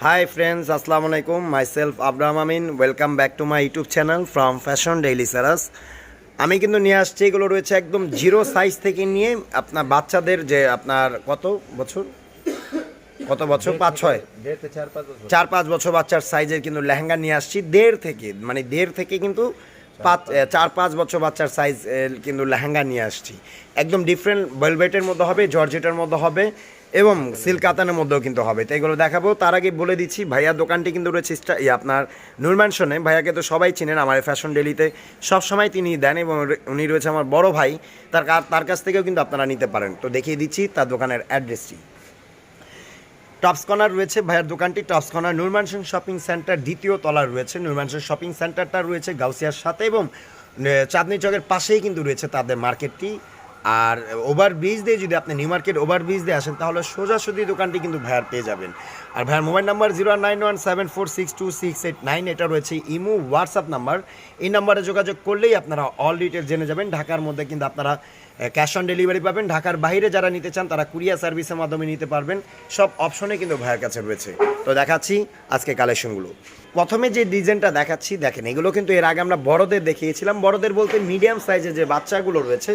Hi friends, Assalamu alaikum. Myself Abraham Amin. Welcome back to my YouTube channel from fashion daily Saras. আমি কিন্তু নিয়ে আসছি এগুলো রয়েছে একদম জিরো সাইজ থেকে নিয়ে আপনার বাচ্চাদের যে আপনার কত বছর কত বছর পাঁচ ছয় চার পাঁচ বছর বাচ্চার সাইজের কিন্তু লেহেঙ্গা নিয়ে আসছি দেড় থেকে মানে দেড় থেকে কিন্তু পাঁচ চার পাঁচ বছর বাচ্চার সাইজ কিন্তু লেহেঙ্গা নিয়ে আসছি একদম ডিফারেন্ট ভেলভেটের মধ্যে হবে জর্জেটের মধ্যে হবে এবং সিল্ক কাতানের মধ্যেও কিন্তু হবে। তো এগুলো দেখাবো। তার আগে বলে দিচ্ছি, ভাইয়া দোকানটি কিন্তু রয়েছে ইয়ে আপনার নুরম্যানশনে ভাইয়াকে তো সবাই চিনেন আমার ফ্যাশন ডেলিতে সবসময় তিনি দেন এবং উনি রয়েছে আমার বড় ভাই। তার তার কাছ থেকেও কিন্তু আপনারা নিতে পারেন। তো দেখিয়ে দিচ্ছি তার দোকানের অ্যাড্রেসটি। টপস কর্নার রয়েছে। ভাইয়ার দোকানটি টপস কর্নার নুরমানসন শপিং সেন্টার দ্বিতীয় তলার রয়েছে। নুরমানসন শপিং সেন্টারটা রয়েছে গাউসিয়ার সাথে এবং চাঁদনি চকের পাশেই কিন্তু রয়েছে তাদের মার্কেটটি। আর ওভার ব্রিজ দিয়ে যদি আপনি নিউ মার্কেট ওভার ব্রিজ দিয়ে আসেন, তাহলে সোজাসুজি দোকানটি কিন্তু ভাইয়ার পেয়ে যাবেন। আর ভাইয়ার mobile number zero nine one seven four six two six eight nine এটা রয়েছে ইমু হোয়াটসঅ্যাপ নাম্বার। এই নাম্বারে যোগাযোগ করলেই আপনারা অল ডিটেল জেনে যাবেন। ঢাকার মধ্যে কিন্তু আপনারা ক্যাশ অন ডেলিভারি পাবেন। ঢাকার বাইরে যারা নিতে চান, তারা কুরিয়ার সার্ভিসের মাধ্যমে নিতে পারবেন। সব অপশনে কিন্তু ভাইয়ের কাছে রয়েছে। তো দেখাচ্ছি আজকে কালেকশনগুলো প্রথমে যে ডিজাইনটা দেখাচ্ছি, দেখেন, এগুলো কিন্তু এর আগে আমরা বড়দের দেখিয়েছিলাম। বড়দের বলতে মিডিয়াম সাইজের যে বাচ্চাগুলো রয়েছে,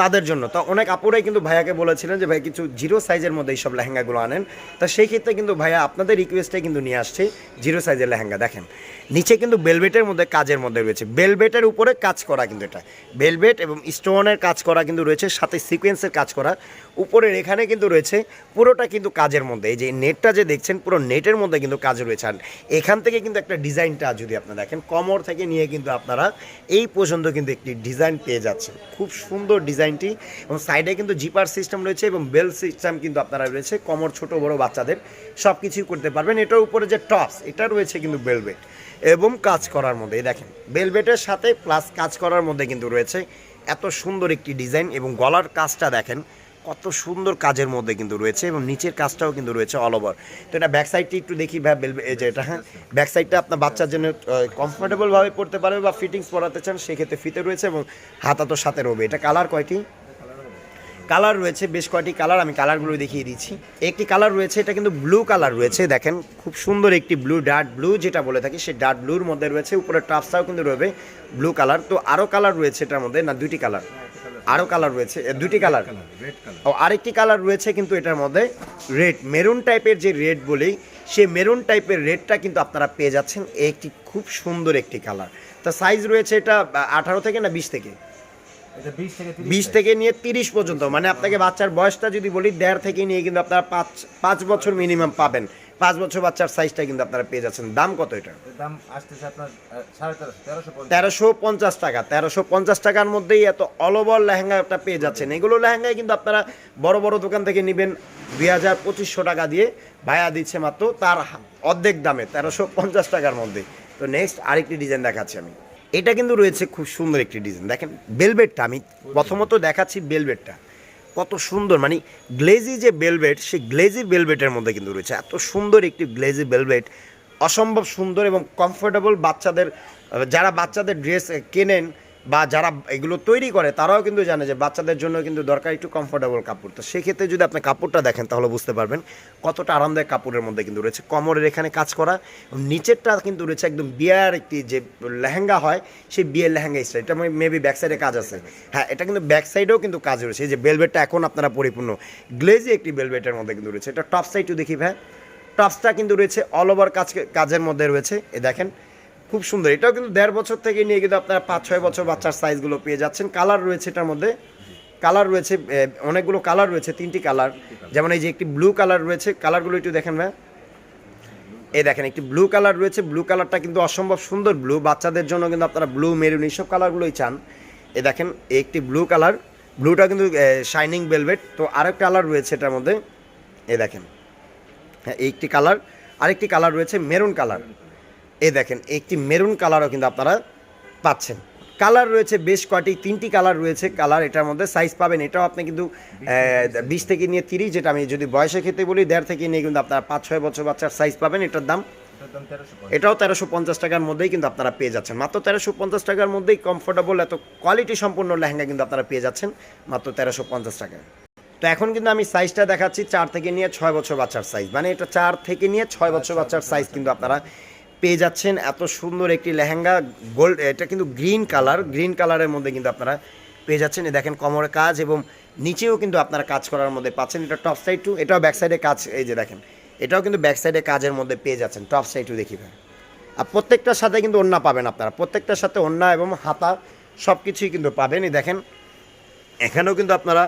তাদের জন্য। তো অনেক আপুরাই কিন্তু ভাইয়াকে বলেছিলেন যে, ভাই, কিছু জিরো সাইজের মধ্যে এইসব লেহেঙ্গাগুলো আনেন। তা সেই ক্ষেত্রে কিন্তু ভাইয়া আপনাদের রিকোয়েস্টে কিন্তু নিয়ে আসছে জিরো সাইজের লেহেঙ্গা। দেখেন, নিচে কিন্তু বেলভেটের মধ্যে কাজের মধ্যে রয়েছে। বেলভেটের উপরে কাজ করা কিন্তু এটা। বেলভেট এবং স্টোনের কাজ করা কিন্তু রয়েছে, সাথে সিকোয়েন্সের কাজ করা। উপরের এখানে কিন্তু রয়েছে, পুরোটা কিন্তু কাজের মধ্যে। এই যে নেটটা যে দেখছেন, পুরো নেটের মধ্যে কিন্তু কাজ রয়েছে। আর এখান থেকে কিন্তু একটা ডিজাইনটা যদি আপনারা দেখেন, কমর থেকে নিয়ে কিন্তু আপনারা এই পর্যন্ত কিন্তু একটি ডিজাইন পেয়ে যাচ্ছে খুব সুন্দর ডিজাইনটি এবং সাইডে কিন্তু জিপার সিস্টেম রয়েছে এবং বেল সিস্টেম কিন্তু আপনারা রয়েছে। কমর ছোট, বড় বাচ্চাদের সব কিছুই করতে পারবেন। এটার উপরে যে টপস এটা রয়েছে কিন্তু বেলভেট এবং কাজ করার মধ্যে দেখেন বেলভেটের সাথে প্লাস কাজ করার মধ্যে কিন্তু রয়েছে। এত সুন্দর একটি ডিজাইন এবং গলার কাজটা দেখেন, কত সুন্দর কাজের মধ্যে কিন্তু রয়েছে এবং নিচের কাজটাও কিন্তু রয়েছে অল ওভার তো এটা ব্যাক সাইডটি একটু দেখি যে এটা হ্যাঁ? ব্যাক সাইডটা আপনার বাচ্চার জন্য কমফোর্টেবলভাবে পড়তে পারবে বা ফিটিংস পরাতে চান, সেক্ষেত্রে ফিতে রয়েছে এবং হাতা তো সাথে রবে। এটা কালার কয়টি? কালার রয়েছে বেশ কয়টি কালার আমি কালারগুলো দেখিয়ে দিচ্ছি। একটি কালার রয়েছে এটা কিন্তু ব্লু কালার রয়েছে দেখেন খুব সুন্দর একটি ব্লু ডার্ট ব্লু যেটা বলে থাকি সেই ডার্ট ব্লুর মধ্যে রয়েছে উপরে টাপসটাও কিন্তু রয়েছে ব্লু কালার। তো আরও কালার রয়েছে এটার মধ্যে না দুইটি কালার আরও কালার রয়েছে এ, দুইটি কালার। ও আরেকটি কালার রয়েছে কিন্তু এটার মধ্যে রেড মেরুন টাইপের যে রেড বলি সেই মেরুন টাইপের রেডটা কিন্তু আপনারা পেয়ে যাচ্ছেন একটি খুব সুন্দর একটি কালার। তা সাইজ রয়েছে এটা আঠারো থেকে না বিশ থেকে? বিশ থেকে নিয়ে তিরিশ পর্যন্ত। মানে আপনাকে বাচ্চার বয়সটা যদি বলি দেড় থেকে নিয়ে কিন্তু আপনারা পাঁচ পাঁচ বছর মিনিমাম পাবেন। পাঁচ বছর বাচ্চার সাইজটা কিন্তু আপনারা পেয়ে যাচ্ছেন। দাম কত এটা? দাম আসতেছে আপনার তেরোশো পঞ্চাশ। টাকা। তেরোশো পঞ্চাশ টাকার মধ্যেই এত অলবল লেহেঙ্গাটা পেয়ে যাচ্ছেন। এগুলো লেহেঙ্গায় কিন্তু আপনারা বড় বড় দোকান থেকে নেবেন দুই হাজার পঁচিশশো টাকা দিয়ে। ভায়া দিচ্ছে মাত্র তার অর্ধেক দামে তেরোশো পঞ্চাশ টাকার মধ্যে। তো নেক্সট আরেকটি ডিজাইন দেখাচ্ছি আমি। এটা কিন্তু রয়েছে খুব সুন্দর একটি ডিজাইন দেখেন বেলবেটটা আমি প্রথমত দেখাচ্ছি বেলবেটটা কত সুন্দর মানে গ্লেজি যে বেলভেট সেই গ্লেজি বেলভেটের মধ্যে কিন্তু রয়েছে। এত সুন্দর একটি গ্লেজি বেলভেট অসম্ভব সুন্দর এবং কমফোর্টেবল বাচ্চাদের, যারা বাচ্চাদের ড্রেস কেনেন বা যারা এগুলো তৈরি করে, তারাও কিন্তু জানে যে বাচ্চাদের জন্য কিন্তু দরকার একটু কমফোর্টেবল কাপড়। তো সেক্ষেত্রে যদি আপনি কাপড়টা দেখেন, তাহলে বুঝতে পারবেন কতটা আরামদায়ক কাপড়ের মধ্যে কিন্তু রয়েছে। কমরের এখানে কাজ করা নিচেরটা কিন্তু রয়েছে একদম বিয়ার একটি যে লেহেঙ্গা হয়, সেই বিয়ের লেহেঙ্গা স্টাইল এটা মেবি ব্যাক সাইডে কাজ আছে। হ্যাঁ এটা কিন্তু ব্যাক সাইডেও কিন্তু কাজ রয়েছে। এই যে বেলভেটটা এখন আপনারা পরিপূর্ণ গ্লেজি একটি বেলভেটের মধ্যে কিন্তু রয়েছে। এটা টপ সাইডও দেখি ভাই। টপসটা কিন্তু রয়েছে অল ওভার কাজ কাজের মধ্যে রয়েছে। এ দেখেন খুব সুন্দর। এটাও কিন্তু দেড় বছর থেকে নিয়ে কিন্তু আপনারা পাঁচ, ছয় বছর বাচ্চার সাইজগুলো পেয়ে যাচ্ছেন। কালার রয়েছে এটার মধ্যে। কালার রয়েছে অনেকগুলো কালার রয়েছে, তিনটি কালার যেমন এই যে একটি ব্লু কালার রয়েছে কালারগুলো একটু দেখেন ভাই এই দেখেন, একটি ব্লু কালার রয়েছে। ব্লু কালারটা কিন্তু অসম্ভব সুন্দর ব্লু বাচ্চাদের জন্য কিন্তু আপনারা ব্লু মেরুন এইসব কালারগুলোই চান। এ দেখেন, একটি ব্লু কালার ব্লুটা কিন্তু শাইনিং বেলভেট তো আরেকটা কালার রয়েছে এটার মধ্যে। এ দেখেন। হ্যাঁ একটি কালার আরেকটি কালার রয়েছে মেরুন কালার এই দেখেন একটি মেরুন কালারও কিন্তু আপনারা পাচ্ছেন। কালার রয়েছে বেশ কয়টি তিনটি কালার রয়েছে। কালার এটার মধ্যে সাইজ পাবেন এটাও আপনি কিন্তু বিশ থেকে নিয়ে তিরিশ যেটা আমি যদি বয়সের ক্ষেত্রে বলি দেড় থেকে নিয়ে কিন্তু আপনারা পাঁচ ছয় বছর বাচ্চার সাইজ পাবেন এটার দাম। এটাও তেরোশো পঞ্চাশ টাকার মধ্যেই কিন্তু আপনারা পেয়ে যাচ্ছেন। মাত্র তেরোশো পঞ্চাশ টাকার মধ্যেই কমফোর্টেবল এত কোয়ালিটি সম্পূর্ণ লেহেঙ্গা কিন্তু আপনারা পেয়ে যাচ্ছেন মাত্র তেরোশো পঞ্চাশ টাকায়। তো এখন কিন্তু আমি সাইজটা দেখাচ্ছি চার থেকে নিয়ে ছয় বছর বাচ্চার সাইজ মানে এটা চার থেকে নিয়ে ছয় বছর বাচ্চার সাইজ কিন্তু আপনারা পেয়ে যাচ্ছেন। এত সুন্দর একটি লেহেঙ্গা, গোল্ড, এটা কিন্তু গ্রিন কালার, গ্রিন কালারের মধ্যে কিন্তু আপনারা পেয়ে যাচ্ছেন। দেখেন কোমরে কাজ এবং নিচেও কিন্তু আপনারা কাজ করার মধ্যে পাচ্ছেন। এটা টপ সাইড টু, এটাও ব্যাক সাইডে কাজ, এই যে দেখেন, এটাও কিন্তু ব্যাক সাইডে কাজের মধ্যে পেয়ে যাচ্ছেন। টপ সাইড টু দেখি ভাই। আর প্রত্যেকটার সাথে কিন্তু ওন্না পাবেন আপনারা। প্রত্যেকটার সাথে ওন্না এবং হাতা সব কিছুই কিন্তু পাবেন। এই দেখেন, এখানেও কিন্তু আপনারা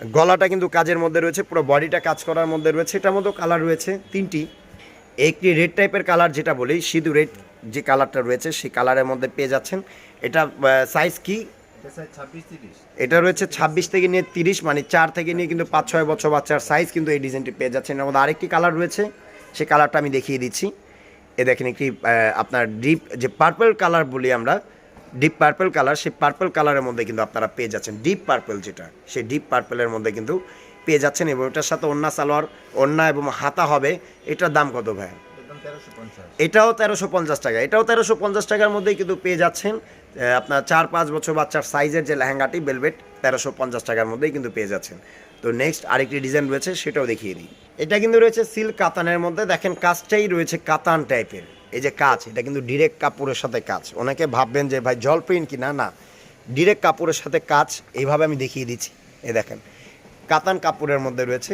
গলাটা কিন্তু কাজের মধ্যে রয়েছে, পুরো বডিটা কাজ করার মধ্যে রয়েছে। এটার মধ্যেও কালার রয়েছে তিনটি। একটি রেড টাইপের কালার যেটা বলি সিধু রেড যে কালারটা রয়েছে সেই কালারের মধ্যে পেয়ে যাচ্ছেন। এটা সাইজ কি? এটা রয়েছে ছাব্বিশ থেকে নিয়ে তিরিশ মানে চার থেকে নিয়ে কিন্তু পাঁচ ছয় বছর বাচ্চার সাইজ কিন্তু এই ডিজাইনটি পেয়ে যাচ্ছেন। এর মধ্যে আরেকটি কালার রয়েছে সেই কালারটা আমি দেখিয়ে দিচ্ছি। এ দেখেন একটি আপনার ডিপ যে পার্পল কালার বলি আমরা ডিপ পার্পল কালার সেই পার্পল কালারের মধ্যে কিন্তু আপনারা পেয়ে যাচ্ছেন। ডিপ পার্পল যেটা সেই ডিপ পার্পলের মধ্যে কিন্তু পেয়ে যাচ্ছেন এবং এটার সাথে অন্যা সালোয়ার, অন্যা এবং হাতা হবে। এটার দাম কত ভাই? এটাও তেরোশো পঞ্চাশ টাকা। এটাও তেরোশো পঞ্চাশ টাকার মধ্যেই কিন্তু পেয়ে যাচ্ছেন আপনার চার পাঁচ বছর বাচ্চার সাইজের যে লেহেঙ্গাটি বেলভেট তেরোশো পঞ্চাশ টাকার মধ্যেই কিন্তু পেয়ে যাচ্ছেন। তো নেক্সট আরেকটি ডিজাইন রয়েছে, সেটাও দেখিয়ে দিই। এটা কিন্তু রয়েছে সিল্ক কাতানের মধ্যে। দেখেন, কাজটাই রয়েছে কাতান টাইপের এই যে কাজ, এটা কিন্তু ডিরেক্ট কাপড়ের সাথে কাজ। অনেকে ভাববেন যে, ভাই, জল প্রিন্ট কি না। না ডিরেক্ট কাপড়ের সাথে কাজ, এইভাবে আমি দেখিয়ে দিচ্ছি। এ দেখেন কাতান কাপড়ের মধ্যে রয়েছে।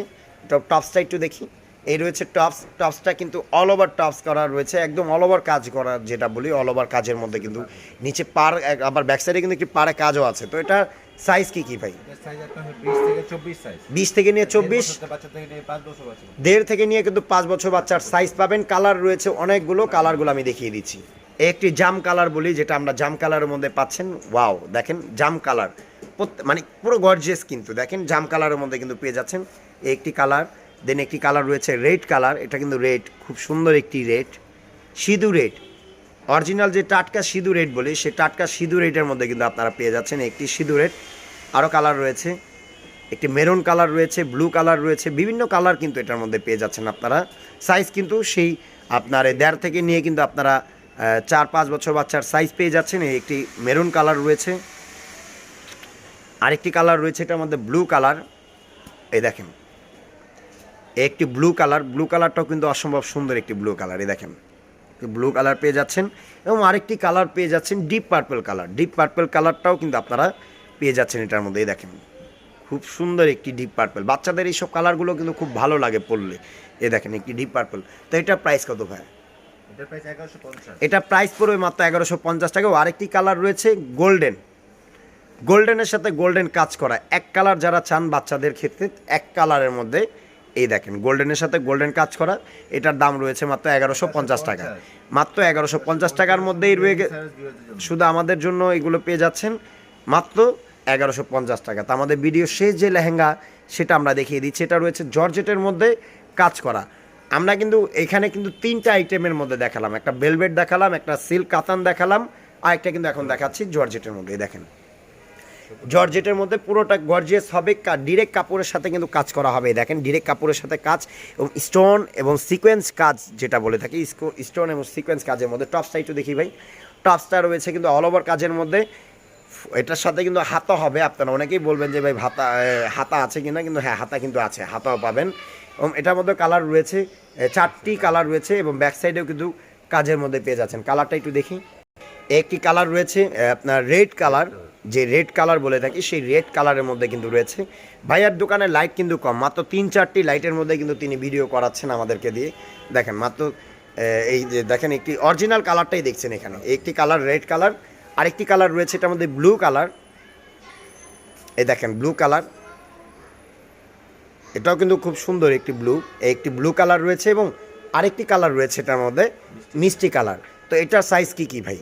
টপ টপসটা একটু দেখি। এই রয়েছে টপস টপসটা কিন্তু অল ওভার টপস করা রয়েছে। একদম অল ওভার কাজ করা যেটা বলি অল ওভার কাজের মধ্যে কিন্তু নিচে পার আবার ব্যাক সাইডে কিন্তু একটি পাড়ে কাজও আছে। তো এটা সাইজ কি কি ভাই? বিশ থেকে নিয়ে চব্বিশ। দেড় থেকে নিয়ে কিন্তু পাঁচ বছর বাচ্চার সাইজ পাবেন। কালার রয়েছে অনেকগুলো। কালারগুলো আমি দেখিয়ে দিচ্ছি। একটি জাম কালার বলি যেটা আমরা জাম কালারের মধ্যে পাচ্ছেন। ওয়াও দেখেন জাম কালার মানে পুরো গর্জিয়াস কিন্তু। দেখেন জাম কালারের মধ্যে কিন্তু পেয়ে যাচ্ছেন। একটি কালার দেন একটি কালার রয়েছে রেড কালার এটা কিন্তু রেড খুব সুন্দর একটি রেড সিঁদুর রেড অরিজিনাল যে টাটকা সিঁদুর রেড বলি, সে টাটকা সিঁদুর রেডের মধ্যে কিন্তু আপনারা পেয়ে যাচ্ছেন একটি সিঁদুর রেড আরও কালার রয়েছে। একটি মেরুন কালার রয়েছে ব্লু কালার রয়েছে। বিভিন্ন কালার কিন্তু এটার মধ্যে পেয়ে যাচ্ছেন আপনারা। সাইজ কিন্তু সেই আপনার এই থেকে নিয়ে কিন্তু আপনারা চার পাঁচ বছর বাচ্চার সাইজ পেয়ে যাচ্ছেন। একটি মেরুন কালার রয়েছে। আরেকটি কালার রয়েছে এটার মধ্যে ব্লু কালার এই দেখেন এই একটি ব্লু কালার ব্লু কালারটাও কিন্তু অসম্ভব সুন্দর একটি ব্লু কালার এই দেখেন। ব্লু কালার পেয়ে যাচ্ছেন এবং আরেকটি কালার পেয়ে যাচ্ছেন deep purple colour deep purple কালারটাও কিন্তু আপনারা পেয়ে যাচ্ছেন এটার মধ্যে এই দেখেন। খুব সুন্দর একটি ডিপ পার্পেল বাচ্চাদের এইসব কালারগুলো কিন্তু খুব ভালো লাগে পরলে। এ দেখেন একটি ডিপ পার্পল তো এটার প্রাইস কত ভাই? এটা প্রাইস পড়বে মাত্র এগারোশো পঞ্চাশ টাকা। ও আরেকটি কালার রয়েছে গোল্ডেন গোল্ডেনের সাথে গোল্ডেন কাজ করা এক কালার যারা চান বাচ্চাদের ক্ষেত্রে এক কালারের মধ্যে এই দেখেন গোল্ডেনের সাথে গোল্ডেন কাজ করা এটার দাম রয়েছে মাত্র এগারোশো পঞ্চাশ টাকা। মাত্র এগারোশো পঞ্চাশ টাকার মধ্যেই রয়ে শুধু আমাদের জন্য এগুলো পেয়ে যাচ্ছেন মাত্র এগারোশো পঞ্চাশ টাকা। তো আমাদের ভিডিও শেষ যে লেহেঙ্গা সেটা আমরা দেখিয়ে দিচ্ছি। এটা রয়েছে জর্জেটের মধ্যে কাজ করা। আমরা কিন্তু এখানে কিন্তু তিনটা আইটেমের মধ্যে দেখালাম। একটা বেলভেট দেখালাম একটা সিল্ক কাতান দেখালাম আর একটা কিন্তু এখন দেখাচ্ছি জর্জেটের মধ্যে দেখেন। জর্জেটের মধ্যে পুরোটা গর্জিয়াস হবে। ডিরেক্ট কাপড়ের সাথে কিন্তু কাজ করা হবে। দেখেন, ডিরেক্ট কাপড়ের সাথে কাজ এবং স্টোন এবং সিকোয়েন্স কাজ যেটা বলে থাকি স্টোন এবং সিকোয়েন্স কাজের মধ্যে। টপসটা একটু দেখি ভাই। টপসটা রয়েছে কিন্তু অল ওভার কাজের মধ্যে। এটার সাথে কিন্তু হাতা হবে। আপনারা অনেকেই বলবেন যে ভাই হাতা হাতা আছে কিনা? কিন্তু হ্যাঁ হাতা কিন্তু আছে। হাতাও পাবেন। এবং এটার মধ্যে কালার রয়েছে চারটি কালার রয়েছে এবং ব্যাক সাইডেও কিন্তু কাজের মধ্যে পেয়ে যাচ্ছেন। কালারটা একটু দেখি। একটি কালার রয়েছে আপনার রেড কালার যে রেড কালার বলে থাকি, সেই রেড কালারের মধ্যে কিন্তু রয়েছে। ভাইয়ার দোকানে লাইট কিন্তু কম, মাত্র তিন চারটি লাইটের মধ্যে কিন্তু তিনি ভিডিও করাচ্ছেন আমাদেরকে দিয়ে। দেখেন, মাত্র এই যে দেখেন, একটি অরিজিনাল কালারটাই দেখছেন এখানে। একটি কালার রেড কালার আরেকটি কালার রয়েছে, এটার মধ্যে ব্লু কালার এই দেখেন ব্লু কালার এটাও কিন্তু খুব সুন্দর একটি ব্লু একটি ব্লু কালার রয়েছে এবং আরেকটি কালার রয়েছে এটার মধ্যে মিষ্টি কালার তো এটার সাইজ কি কি ভাই?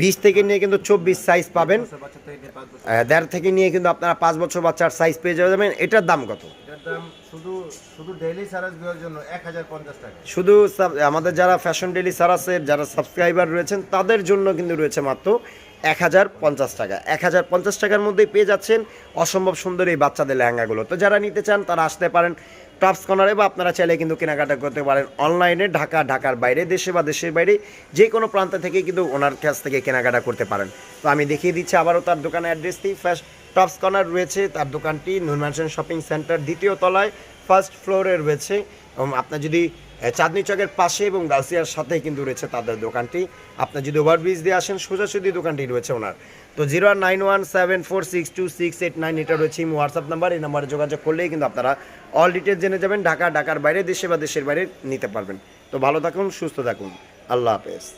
বিশ থেকে নিয়ে কিন্তু চব্বিশ সাইজ পাবেন। দেড় থেকে নিয়ে কিন্তু আপনারা পাঁচ বছর বাচ্চার সাইজ পেয়ে যাবেন। এটার দাম কত? শুধু আমাদের যারা ফ্যাশন ডেলি সারাসের যারা সাবস্ক্রাইবার রয়েছেন তাদের জন্য কিন্তু রয়েছে মাত্র এক হাজার পঞ্চাশ টাকা। এক হাজার পঞ্চাশ টাকার মধ্যেই পেয়ে যাচ্ছেন অসম্ভব সুন্দর এই বাচ্চাদের লেহেঙ্গাগুলো। তো যারা নিতে চান, তারা আসতে পারেন টপস কর্নারে বা আপনারা চাইলে কিন্তু কেনাকাটা করতে পারেন অনলাইনে ঢাকা, ঢাকার বাইরে, দেশে বা দেশের বাইরে। যে কোনো প্রান্ত থেকে কিন্তু ওনার কাছ থেকে কেনাকাটা করতে পারেন। তো আমি দেখিয়ে দিচ্ছি আবারও তার দোকানের অ্যাড্রেস দিই টপস কর্নার রয়েছে তার দোকানটি নুন শপিং সেন্টার দ্বিতীয় তলায় ফার্স্ট ফ্লোরে রয়েছে। এবং আপনার যদি চাঁদনি চকের পাশে এবং গালসিয়ার সাথে কিন্তু রয়েছে তাদের দোকানটি। আপনার যদি ওভারব্রিজ দিয়ে আসেন, সোজাসুজি দোকানটি রয়েছে ওনার। তো zero nine one seven four six two six eight nine, এটা রয়েছে হোয়াটসঅ্যাপ নাম্বার। এই নাম্বারে যোগাযোগ করলেই কিন্তু আপনারা অল ডিটেলস জেনে যাবেন, ঢাকা, ঢাকার বাইরে, দেশে বা দেশের বাইরে নিতে পারবেন। তো ভালো থাকুন, সুস্থ থাকুন। আল্লাহ হাফেজ।